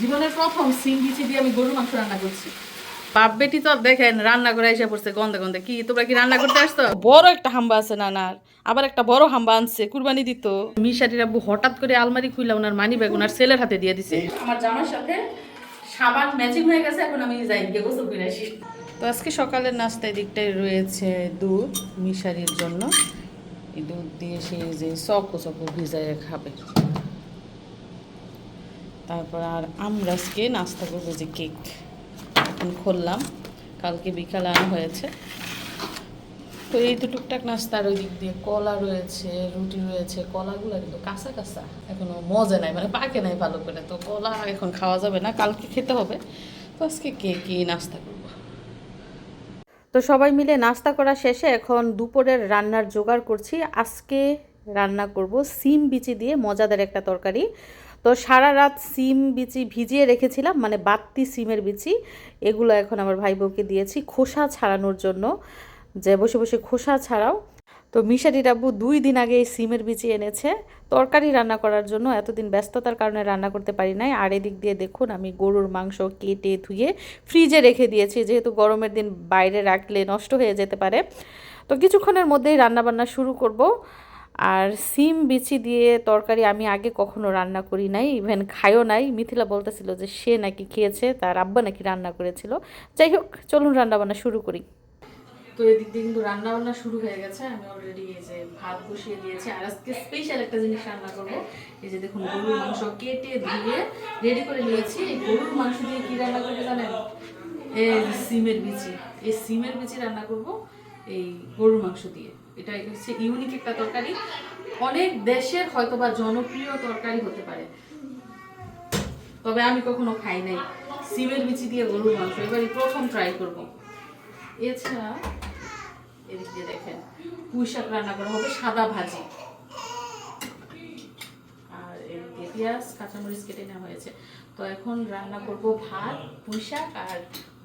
জীবনের প্রথম সিম বিচি দিয়ে আমি গরুর মাংস রান্না করছি। বাপ বেটি তো দেখেন রান্না করে এসে পড়ছে গন্ধে গন্ধে। কি তোমরা কি রান্না করতে আসতো বড় একটা হাম্বা আছে নানার আবার একটা বড় হাম্বা আনছে কুরবানি দিত। মিশারির আব্বু হঠাৎ করে আলমারি খুইলা ওনার মানি ব্যাগ ওনার ছেলের হাতে দিয়ে দিছে। আমার জামার সাথে সাবান ম্যাচিং হয়ে গেছে এখন আমি যাই গিয়ে গোসল করে আসি। তো আজকে সকালের নাস্তায় দিকটাই রয়েছে দুধ মিশারির জন্য। এই দুধ দিয়ে সে যে চকো চকো ভিজাইয়ে খাবে। তারপর আর আমরা আজকে নাস্তা করব যে কেক। এখন খুললাম, কালকে বিকালে আনা হয়েছে। তো এই তো টুকটাক নাস্তার ওই দিক দিয়ে কলা রয়েছে, রুটি রয়েছে, কলাগুলো কিন্তু কাঁচা কাঁচা, এখনও মজা নাই মানে পাকে নাই ভালো করে। তো কলা এখন খাওয়া যাবে না, কালকে খেতে হবে। তো আজকে কেকই নাস্তা করব? তো সবাই মিলে নাস্তা করা শেষে এখন দুপুরের রান্নার জোগাড় করছি। আজকে রান্না করব সিম বিচি দিয়ে মজাদার একটা তরকারি। তো সারা রাত সিম বিচি ভিজিয়ে রেখেছিলাম মানে বাত্তি সিমের বিচি। এগুলো এখন আমার ভাই বউকে দিয়েছি খোসা ছাড়ানোর জন্য, যে বসে বসে খোসা ছাড়াও। তো মিশারি রাব্বু দুই দিন আগে এই সিমের বিচি এনেছে, তরকারি রান্না করার জন্য। এতদিন ব্যস্ততার কারণে রান্না করতে পারি নাই। আর এদিক দিয়ে দেখুন, আমি গরুর মাংস কেটে ধুয়ে ফ্রিজে রেখে দিয়েছি। যেহেতু গরমের দিন বাইরে রাখলে নষ্ট হয়ে যেতে পারে। তো কিছুক্ষণের মধ্যেই রান্নাবান্না শুরু করব। আর সিম বিচি দিয়ে তরকারি আমি আগে কখনো রান্না করি নাই ইভেন খাইও নাই। মিথিলা বলতেছিল যে সে নাকি খেয়েছে, তার আব্বা নাকি রান্না করেছিল। যাই হোক, চলুন রান্নাবান্না শুরু করি। তো এদিক দিয়ে কিন্তু রান্না বান্না শুরু হয়ে গেছে। আমি অলরেডি এই যে ভাত বসিয়ে দিয়েছি। আর আজকে স্পেশাল একটা জিনিস রান্না করব। এই যে দেখুন, গরুর মাংস কেটে ধুয়ে রেডি করে নিয়েছি। এই গরুর মাংস দিয়ে কি রান্না করবে জানেন? এই সিমের বিচি। এই সিমের বিচি রান্না করব। এই গরুর মাংস দিয়ে। এটা হচ্ছে ইউনিক একটা তরকারি। অনেক দেশের হয়তো বা জনপ্রিয় তরকারি হতে পারে। তবে আমি কখনো খাই নাই। সিমের বিচি দিয়ে গরুর মাংস। এবারই প্রথম ট্রাই করব। এছাড়া এদিক দিয়ে দেখেন, পুঁই শাক রান্না করা হবে সাদা ভাজি। আর এদিক পেঁয়াজ, কাঁচামরিচ কেটে নেওয়া হয়েছে। তো এখন রান্না করব ভাত, পুঁই শাক আর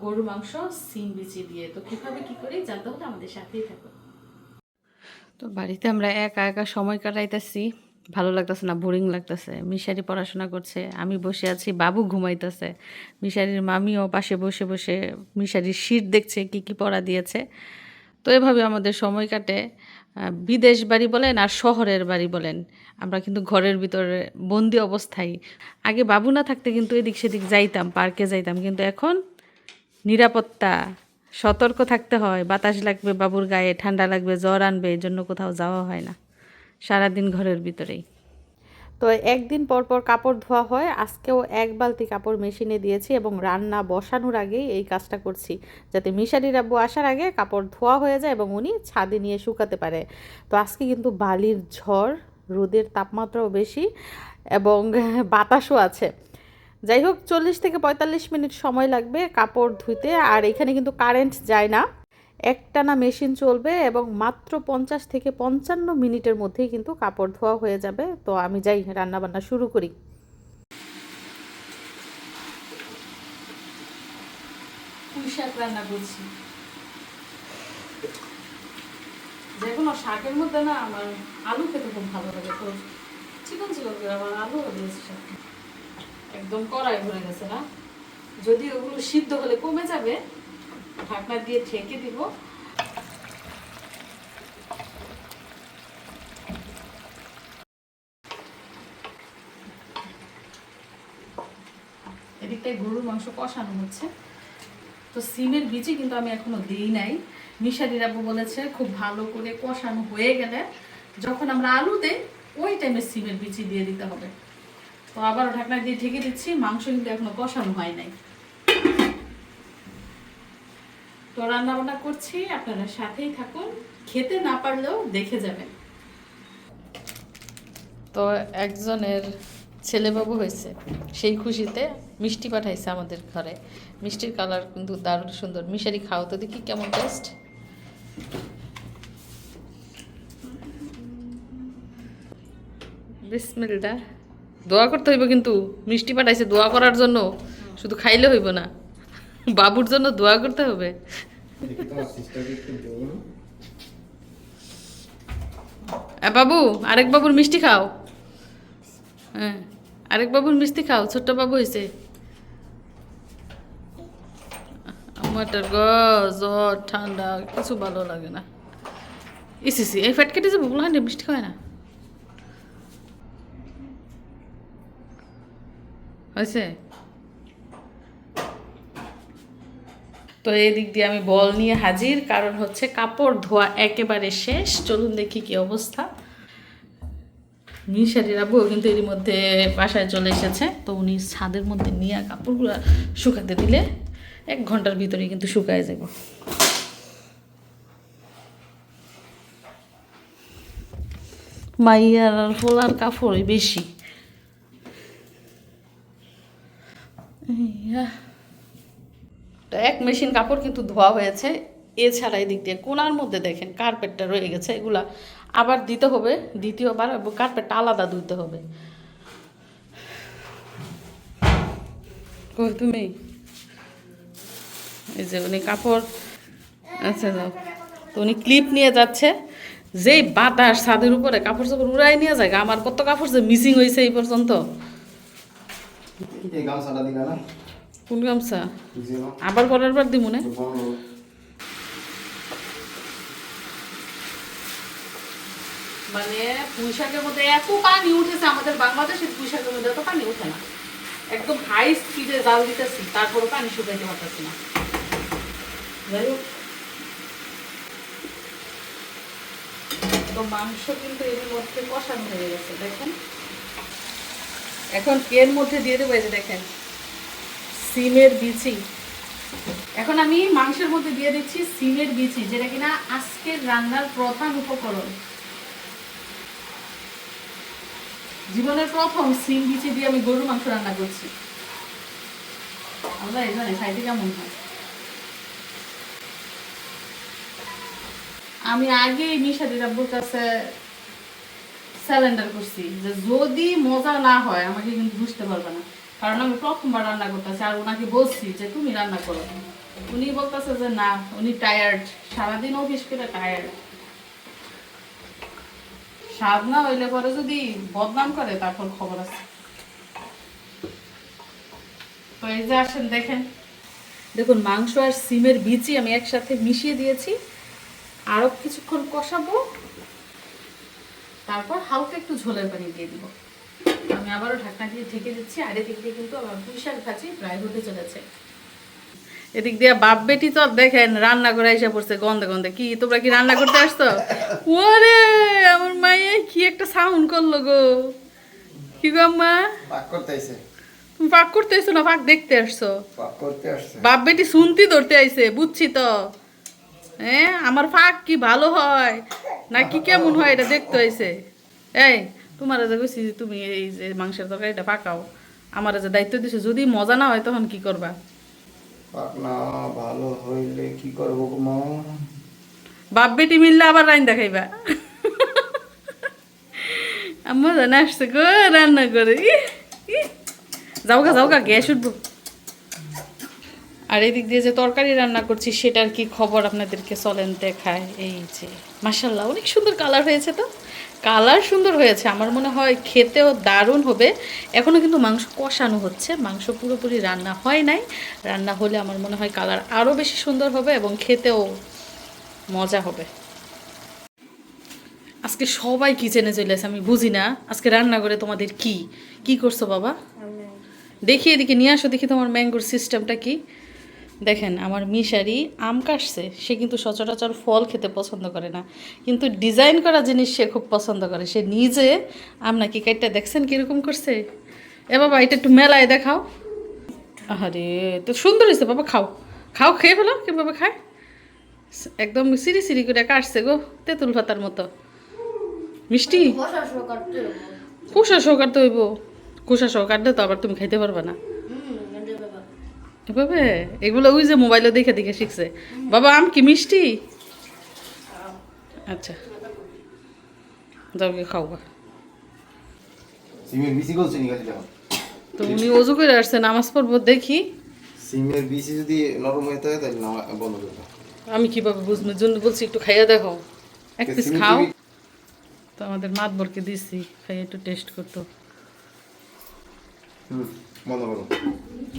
গরুর মাংস, সিম বিচি দিয়ে। তো কীভাবে কি করি জানতে হলে আমাদের সাথেই থাকো। তো বাড়িতে আমরা একা একা সময় কাটাইতেছি। ভালো লাগতেছে না বোরিং লাগতেছে। মিশারি পড়াশোনা করছে, আমি বসে আছি, বাবু ঘুমাইতেছে। মিশারির মামিও পাশে বসে বসে মিশারির শীত দেখছে, কি কি পড়া দিয়েছে। তো এভাবে আমাদের সময় কাটে। বিদেশ বাড়ি বলেন আর শহরের বাড়ি বলেন, আমরা কিন্তু ঘরের ভিতরে বন্দি অবস্থায়। আগে বাবু না থাকতে কিন্তু এদিক সেদিক যাইতাম, পার্কে যাইতাম, কিন্তু এখন নিরাপত্তা, সতর্ক থাকতে হয়, বাতাস লাগবে বাবুর গায়ে, ঠান্ডা লাগবে, জ্বর আনবে এই জন্য কোথাও যাওয়া হয় না, সারাদিন ঘরের ভিতরেই। তো একদিন পর পর কাপড় ধোয়া হয়। আজকেও এক বালতি কাপড় মেশিনে দিয়েছি এবং রান্না বসানোর আগেই এই কাজটা করছি। যাতে মিশারি রাব্বু আসার আগে কাপড় ধোয়া হয়ে যায় এবং উনি ছাদে নিয়ে শুকাতে পারে। তো আজকে কিন্তু বালির ঝড়, রোদের তাপমাত্রাও বেশি এবং বাতাসও আছে। যাই হোক, চল্লিশ থেকে পঁয়তাল্লিশ মিনিট সময় লাগবে কাপড় ধুইতে। আর এখানে কিন্তু কারেন্ট যায় না। একটানা মেশিন চলবে এবং মাত্র পঞ্চাশ থেকে পঞ্চান্ন মিনিটের মধ্যেই কিন্তু কাপড় ধোয়া হয়ে যাবে। তো আমি যাই রান্না বান্না শুরু করি যদি ওগুলো সিদ্ধ হলে কমে যাবে ঢাকনা দিয়ে ঢেকে দিব। এদিকটায় গরুর মাংস কষানো হচ্ছে। তো সিমের বীজই কিন্তু আমি এখনও দিই নাই। মিশারি রাবু বলেছে, খুব ভালো করে কষানো হয়ে গেলে যখন আমরা আলু দেই, ওই টাইমে সিমের বিচি দিয়ে দিতে হবে। তো আবার ঢাকনা দিয়ে ঢেকে দিচ্ছি, মাংস কিন্তু এখনও কষানো হয় নাই। তো রান্না বান্না করছি, আপনারা সাথেই থাকুন। খেতে না পারলেও দেখে যাবেন। তো একজনের ছেলেবাবু হয়েছে, সেই খুশিতে মিষ্টি পাঠাইছে আমাদের ঘরে। মিষ্টির কালার কিন্তু দারুণ সুন্দর। মিশারি খাও তো দেখি কেমন টেস্ট বিসমিল্লা দোয়া করতে হইব কিন্তু, মিষ্টি পাঠাইছে দোয়া করার জন্য। শুধু খাইলে হইব না। বাবুর জন্য দোয়া করতে হবে। বাবু আরেক বাবুর মিষ্টি খাও। হ্যাঁ আরেক বাবুর মিষ্টি খাও ছোট্ট বাবু হয়েছে। আমার গ জ্বর ঠান্ডা কিছু ভালো লাগে না। ইসিসি এই ফ্যাট কেটে যাব বলে মিষ্টি খায় না। হয়েছে? তো এই দিক দিয়ে আমি বল নিয়ে হাজির, কারণ হচ্ছে কাপড় ধোয়া একেবারে শেষ। চলুন দেখি কি অবস্থা। মিশারির আব্বু কিন্তু এর মধ্যে বাসায় চলে এসেছে, তো উনি ছাদের মধ্যে নিয়ে কাপড়গুলো শুকাতে দিলে এক ঘণ্টার ভিতরে কিন্তু শুকায় যাব। মাইয়ার আর ফোলার কাপড়ই বেশি। তো এক মেশিন কাপড় কিন্তু ধোয়া হয়েছে। এছাড়া এই দিক দিয়ে কোনার মধ্যে দেখেন কার্পেটটা রয়ে গেছে, এগুলা আবার দিতে হবে, দ্বিতীয়বার এবং কার্পেটটা আলাদা ধুতে হবে। তুমি? এই যে উনি কাপড় আচ্ছা যাও। তো উনি ক্লিপ নিয়ে যাচ্ছে, যেই বাতাস ছাদের উপরে কাপড় চাপড় উড়াই নিয়ে যায়, আমার কত কাপড় যে মিসিং হয়েছে এই পর্যন্ত। কোন গামছা? আবার পরের বার দিব না? মানে পুঁইশাকের মধ্যে এত পানি উঠেছে আমাদের বাংলাদেশের পুঁইশাকের মধ্যে এত পানি ওঠে না। একদম হাই স্পিডে জাল দিতেছি তারপরে পানি শুকাইতে পারতেছি না। যাই হোক। তো মাংস কিন্তু এর মধ্যে কষানো হয়ে গেছে দেখেন। এখন এর মধ্যে দিয়ে দেবো এই যে দেখেন। সিমের বিচি। এখন আমি মাংসের মধ্যে দিয়ে দিচ্ছি সিমের বিচি, যেটা কিনা আজকের রান্নার প্রধান উপকরণ। জীবনের প্রথম সিম বিচি দিয়ে আমি গরুর মাংস রান্না করছি। আমরা জানি খাইতে কেমন হয়? আমি আগে মিশাদির আব্বুর কাছে স্যালেন্ডার করছি, যে যদি মজা না হয়, আমাকে কিন্তু বুঝতে পারবে না। কারণ আমি প্রথমবার রান্না করতেছি আর ওনাকে বলছি যে, তুমি রান্না করো। উনি বলতেছে যে, না, উনি টায়ার্ড সারাদিন অফিস করে টায়ার্ড স্বাদ না হইলে পরে যদি বদনাম করে, তারপর খবর আছে। তো এই যে আসেন, দেখেন। দেখুন, মাংস আর সিমের বিচি আমি একসাথে মিশিয়ে দিয়েছি। আরও কিছুক্ষণ কষাবো। তারপর হালকা একটু ঝোলের পানি দিয়ে দিব। আমি আবারও ঢাকনা দিয়ে ঢেকে দিচ্ছি আর এদিক দিয়ে কিন্তু আমার পুঁই শাক ভাজি প্রায় হতে চলেছে। এদিক দিয়ে বাপ বেটি তো দেখেন রান্না করে এসে পড়ছে গন্ধে গন্ধে। কি তোমরা কি রান্না করতে আসছো? ওরে আমার মায়ে কি একটা সাউন্ড করল গো। কি গো আম্মা? পাক করতে আইছে। তুমি পাক করতে আসছো না পাক দেখতে আসছো? পাক করতে আসছে। বাপ বেটি শুনতি ধরতে আইছে বুঝছি তো। হ্যাঁ আমার ফাঁক কি ভালো হয়? নাকি কেমন হয় এটা দেখতে আইছে? এই তোমার যে কইছি যে তুমি এই যে মাংসের তরকারিটা পাকাও আমার যে দায়িত্ব দিছো যদি মজা না হয় তখন কি করবা? পাকনা ভালো হইলে কি করব গো মা বাপ বেটি মিললে আবার রাইন দেখাইবা। আম্মা জানা আসছে গো রান্না করে। যাও গা যাও গা গ্যাস উঠবো। আর এদিক দিয়ে যে তরকারি রান্না করছি সেটার কি খবর আপনাদেরকে চলেন দেখায়? এই যে মাসাল্লাহ অনেক সুন্দর কালার হয়েছে তো। কালার সুন্দর হয়েছে আমার মনে হয় খেতেও দারুণ হবে। এখনও কিন্তু মাংস কষানো হচ্ছে মাংস পুরোপুরি রান্না হয় নাই। রান্না হলে আমার মনে হয় কালার আরও বেশি সুন্দর হবে এবং খেতেও মজা হবে। আজকে সবাই কিচেনে চলে আসে আমি বুঝি না। আজকে রান্না করে তোমাদের কি? কি করছ বাবা? দেখি এদিকে নিয়ে আসো দেখি তোমার ম্যাঙ্গোর সিস্টেমটা কি। দেখেন আমার মিশারি আম কাটছে সে কিন্তু সচরাচর ফল খেতে পছন্দ করে না। কিন্তু ডিজাইন করা জিনিস সে খুব পছন্দ করে। সে নিজে আম নাকি কাইটটা দেখছেন কীরকম করছে? এ বাবা এটা একটু মেলায় দেখাও। আরে তো সুন্দর হয়েছে বাবা খাও। খাও খেয়ে ফেলো কীভাবে খায়? একদম সিরি সিরি করে কাটছে গো তেঁতুল ভাতার মতো। মিষ্টি? কুসা শো কাটতে হইব। শো কাটলে তো আবার তুমি খাইতে পারবে না। এভাবে? এগুলো ওই যে মোবাইলে দেখে দেখে শিখছে। বাবা আম কি মিষ্টি? আচ্ছা। যাও গিয়ে খাও গা। সিমের বিসি বলছে নি গাছটা তো উনি অজু করে আসছে নামাজ পড়ব দেখি। সিমের বিসি যদি নরম হয় তাহলে বন্ধ করে আমি কীভাবে বুঝব? জন্য বলছি একটু খাইয়া দেখো। এক পিস খাও। তো আমাদের মাতবরকে দিচ্ছি খাইয়ে একটু টেস্ট করতো। হুম।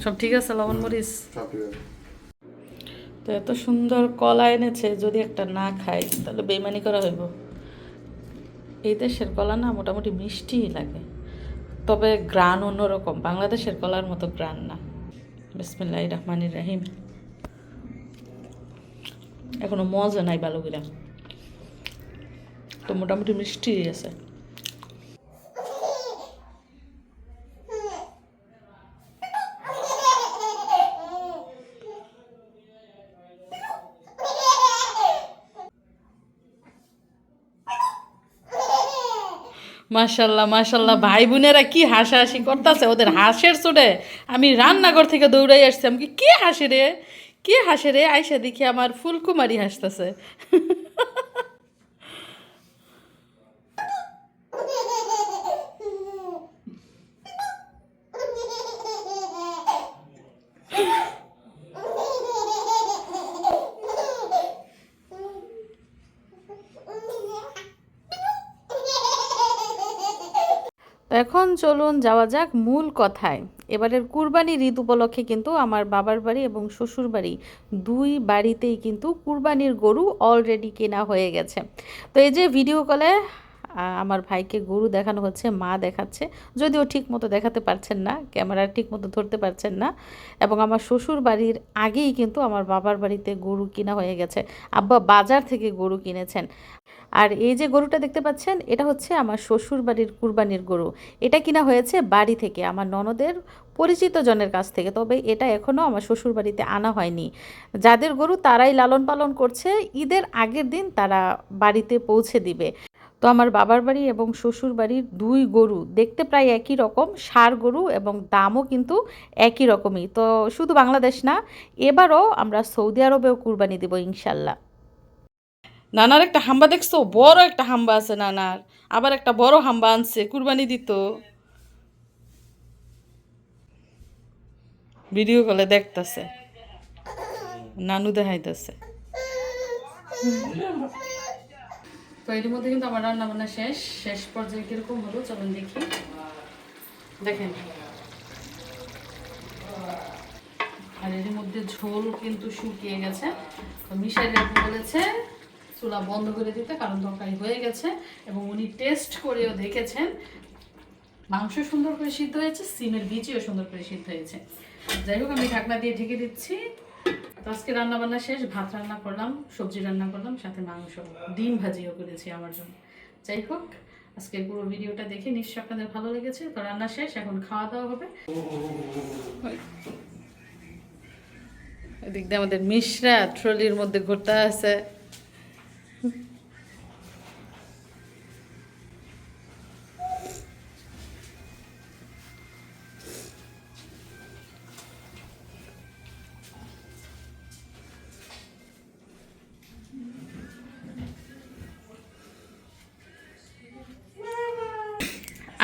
সব ঠিক আছে লবণ মরিচ? তো এত সুন্দর কলা এনেছে যদি একটা না খাই তাহলে বেইমানি করা হইব। এই দেশের কলা না মোটামুটি মিষ্টিই লাগে। তবে গ্রান অন্যরকম বাংলাদেশের কলার মতো গ্রান না। বিসমিল্লাহ রহমানির রাহিম। এখনও মজা নাই করে তো মোটামুটি মিষ্টি আছে। মাশাল্লাহ মাশাল্লাহ ভাই বোনেরা কি হাসাহাসি করতেছে? ওদের হাসের চোটে আমি রান্নাঘর থেকে দৌড়াই আসছি। আমি কি, হাসে রে? কে হাসে রে? আইসা দেখি আমার ফুলকুমারি হাসতেছে। এখন চলুন যাওয়া যাক মূল কথায়। এবারের কুরবানির ঈদ উপলক্ষে কিন্তু আমার বাবার বাড়ি এবং শ্বশুর বাড়ি দুই বাড়িতেই কিন্তু কুরবানির গরু অলরেডি কেনা হয়ে গেছে। তো এই যে ভিডিও কলে আমার ভাইকে গরু দেখানো হচ্ছে, মা দেখাচ্ছে, যদিও ঠিক মতো দেখাতে পারছেন না ক্যামেরা ঠিক মতো ধরতে পারছেন না, এবং আমার শ্বশুর বাড়ির আগেই কিন্তু আমার বাবার বাড়িতে গরু কিনা হয়ে গেছে। আব্বা বাজার থেকে গরু কিনেছেন। আর এই যে গরুটা দেখতে পাচ্ছেন, এটা হচ্ছে আমার শ্বশুর বাড়ির কুরবানির গরু। এটা কিনা হয়েছে বাড়ি থেকে, আমার ননদের পরিচিত জনের কাছ থেকে, তবে এটা এখনও আমার শ্বশুর বাড়িতে আনা হয়নি। যাদের গরু তারাই লালন পালন করছে, ঈদের আগের দিন তারা বাড়িতে পৌঁছে দিবে। তো আমার বাবার বাড়ি এবং শ্বশুর বাড়ির দুই গরু, দেখতে প্রায় একই রকম, সার গরু এবং দামও কিন্তু একই রকমই। তো শুধু বাংলাদেশ না, এবারও আমরা সৌদি আরবেও কুরবানি দেব ইনশাল্লাহ। নানার একটা হাম্বা দেখছ? বড় একটা হাম্বা আছে নানার। আবার একটা বড় হাম্বা আনছে, কুরবানি দিত। ভিডিও কলে দেখতাছে। নানু দেখাইতেছে। তো এর মধ্যে কিন্তু আমার রান্না বান্না শেষ। শেষ পর্যায়ে কীরকম হলো চলুন দেখি। দেখেন। আর এর মধ্যে ঝোল কিন্তু শুকিয়ে গেছে। তো মিশাই রাখব বলেছে চুলা বন্ধ করে দিতে, কারণ তরকারি হয়ে গেছে। এবং উনি টেস্ট করেও দেখেছেন, মাংস সুন্দর করে সিদ্ধ হয়েছে, সিমের বীজও সুন্দর করে সিদ্ধ হয়েছে। যাই হোক, আমি ঢাকনা দিয়ে ঢেকে দিচ্ছি। তো আজকে রান্না বান্না শেষ, ভাত রান্না করলাম, সবজি রান্না করলাম, সাথে মাংস, ডিম ভাজিও করেছি আমার জন্য। যাই হোক, আজকের পুরো ভিডিওটা দেখে নিশ্চয় আপনাদের ভালো লেগেছে। তো রান্না শেষ, এখন খাওয়া দাওয়া হবে। এদিক দিয়ে আমাদের মিশরা ট্রলির মধ্যে ঘুরতে আছে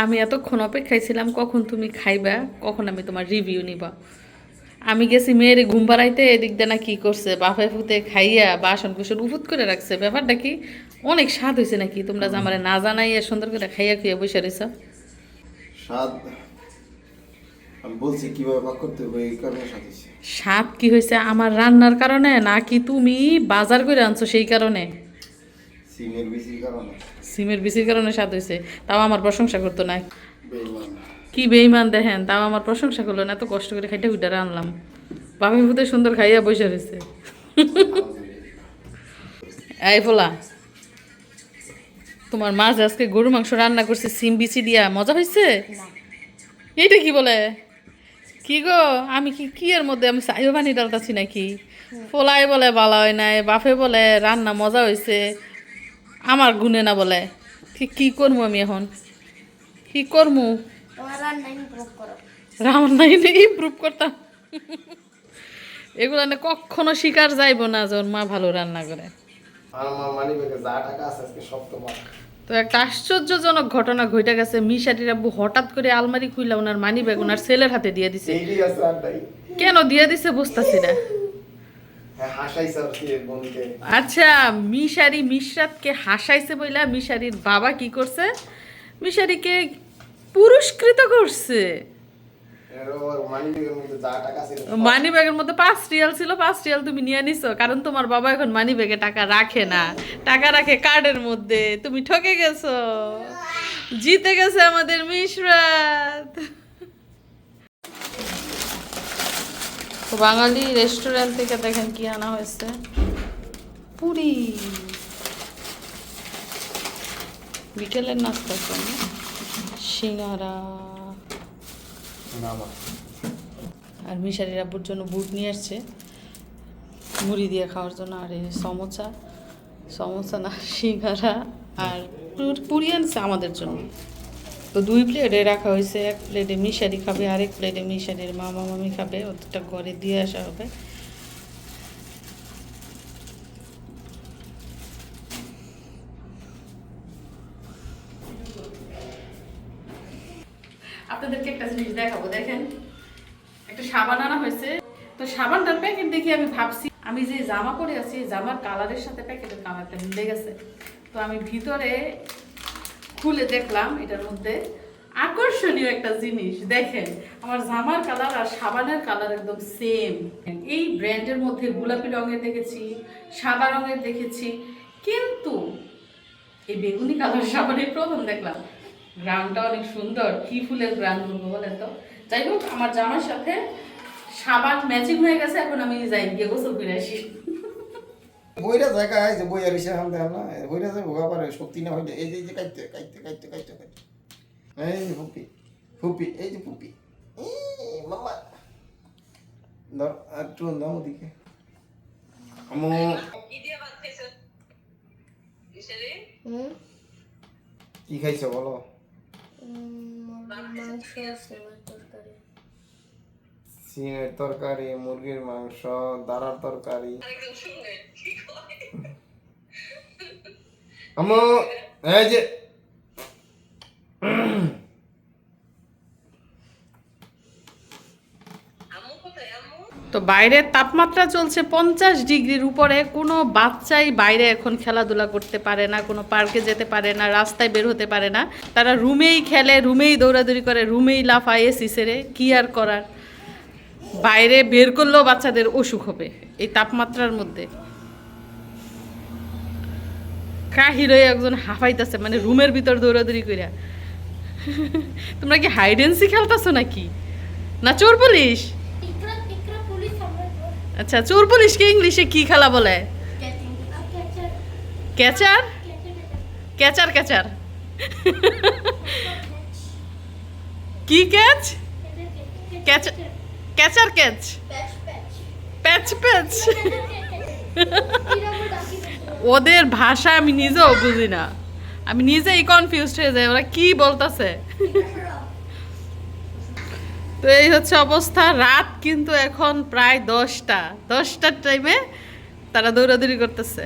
আমি এতক্ষণ অপেক্ষায় ছিলাম কখন তুমি খাইবা কখন আমি তোমার রিভিউ নিবা। আমি গেছি মেয়ের ঘুম পাড়াইতে এদিক দিয়ে না কি করছে বাফে ফুতে খাইয়া বাসন কুসন উপুত করে রাখছে। ব্যাপারটা কি? অনেক স্বাদ হয়েছে নাকি? তোমরা যে আমার না জানাইয়া সুন্দর করে খাইয়া খুইয়া বসে রয়েছ স্বাদ? আমি বলছি কীভাবে পাক করতে হবে এই কারণে স্বাদ হয়েছে। স্বাদ কি হয়েছে? আমার রান্নার কারণে নাকি তুমি বাজার করে আনছো সেই কারণে? সিমের বেশি কারণে। সিমের বিসির কারণে স্বাদ হয়েছে তাও আমার প্রশংসা করতো না। কি বেইমান দেখেন তাও আমার প্রশংসা করল না এত কষ্ট করে খাইটা উইটা আনলাম। বাপে ফুতে সুন্দর খাইয়া বসে রয়েছে। এই ফোলা তোমার মাছ আজকে গরু মাংস রান্না করছে সিম বিচি দিয়া মজা হয়েছে এইটা কি বলে? কি গো আমি কি কি এর মধ্যে আমি সাইও পানি ডালতাছি নাকি? ফোলাই বলে বালা হয় নাই বাপে বলে রান্না মজা হয়েছে আমার গুনে না বলে। ঠিক কি করব আমি এখন? কি করব? রান্না ইমপ্রুভ করতাম। এগুলো না কখনো শিকার যাইবো না যে ওর মা ভালো রান্না করে। তো একটা আশ্চর্যজনক ঘটনা ঘটে গেছে মিশাটির আব্বু হঠাৎ করে আলমারি খুইলা ওনার মানি ব্যাগ ওনার ছেলের হাতে দিয়ে দিছে। কেন দিয়ে দিছে বুঝতেছি না হ্যাঁ হাসাইছে আর কি বোনকে আচ্ছা মিশারি মিশরাতকে হাসাইছে বইলা মিশারির বাবা কি করছে? মিশারিকে পুরস্কৃত করছে। মানি ব্যাগের মধ্যে মানি ব্যাগের মধ্যে পাঁচ রিয়াল ছিল পাঁচ রিয়াল তুমি নিয়ে নিছো। কারণ তোমার বাবা এখন মানি ব্যাগে টাকা রাখে না। টাকা রাখে কার্ডের মধ্যে। তুমি ঠকে গেছো। জিতে গেছে আমাদের মিশরাত। তো বাঙালি রেস্টুরেন্ট থেকে দেখেন কি আনা হয়েছে। পুরি। বিকেলের নাস্তার জন্য সিঙ্গারা। আর মিশারি আব্বুর জন্য বুট নিয়ে আসছে। মুড়ি দিয়ে খাওয়ার জন্য আর এই সমোসা। সমোসা না সিঙ্গারা আর পুরি আনছে আমাদের জন্য। তো দুই প্লেটে রাখা হয়েছে। এক প্লেটে মিশারি খাবে আর এক প্লেটে মিশারির মামা মামি খাবে ওটা ঘরে দিয়ে আসা হবে। আপনাদেরকে একটা জিনিস দেখাবো, দেখেন। একটা সাবান আনা হয়েছে। তো সাবানটার প্যাকেট দেখে আমি ভাবছি, আমি যে জামা পরে আছি জামার কালারের সাথে প্যাকেটের কালারটা মিলে গেছে। তো আমি ভিতরে খুলে দেখলাম এটার মধ্যে আকর্ষণীয় একটা জিনিস, দেখেন, আমার জামার কালার আর সাবানের কালার একদম সেম এই ব্র্যান্ডের মধ্যে গোলাপি রঙের দেখেছি, সাদা রঙের দেখেছি, কিন্তু এই বেগুনি কালার সাবানের প্রথম দেখলাম। গ্রামটা অনেক সুন্দর, কি ফুলের গ্রাম বলব বলেন তো? যাই হোক, আমার জামার সাথে সাবান ম্যাচিং হয়ে গেছে, এখন আমি যাই গিয়ে গোসল করে আসি। বইরা জায়গা আছে বই আর ইসে হামদে না বইরা যায় ভোগা পারে সত্যি না হইলে এই যে এই যে কাইতে কাইতে কাইতে কাইতে কাইতে এই যে ফুপি ফুপি এই যে ফুপি। মামা। ধর আর একটু দাও ওদিকে। আমু কি খাইছো? বলো? মাংস তরকারি। সিমের তরকারি মুরগির মাংস দাঁড়ার তরকারি। আমু এই যে তো বাইরের তাপমাত্রা চলছে পঞ্চাশ ডিগ্রির উপরে। কোনো বাচ্চাই বাইরে এখন খেলাধুলা করতে পারে না কোনো পার্কে যেতে পারে না রাস্তায় বের হতে পারে না। তারা রুমেই খেলে রুমেই দৌড়াদৌড়ি করে রুমেই লাফায় এসি সেরে। কি আর করার? বাইরে বের করলেও বাচ্চাদের অসুখ হবে এই তাপমাত্রার মধ্যে। কাহির হয়ে একজন হাফাইতেছে মানে রুমের ভিতর দৌড়াদৌড়ি কইরা। তোমরা কি হাইডেন্সি খেলতেছো নাকি? না চোর পুলিশ? আচ্ছা চোর পুলিশকে ইংলিশে কি খেলা বলে? ক্যাচার ক্যাচার ক্যাচার কি ক্যাচ ক্যাচার ক্যাচ প্যাচ প্যাচ প্যাচ প্যাচ ওদের ভাষা আমি নিজেও বুঝি না। আমি নিজেই কনফিউজড হয়ে যাই ওরা কি বলতেছে? তো এই হচ্ছে অবস্থা রাত কিন্তু এখন প্রায় দশটা। দশটার টাইমে তারা দৌড়াদৌড়ি করতেছে।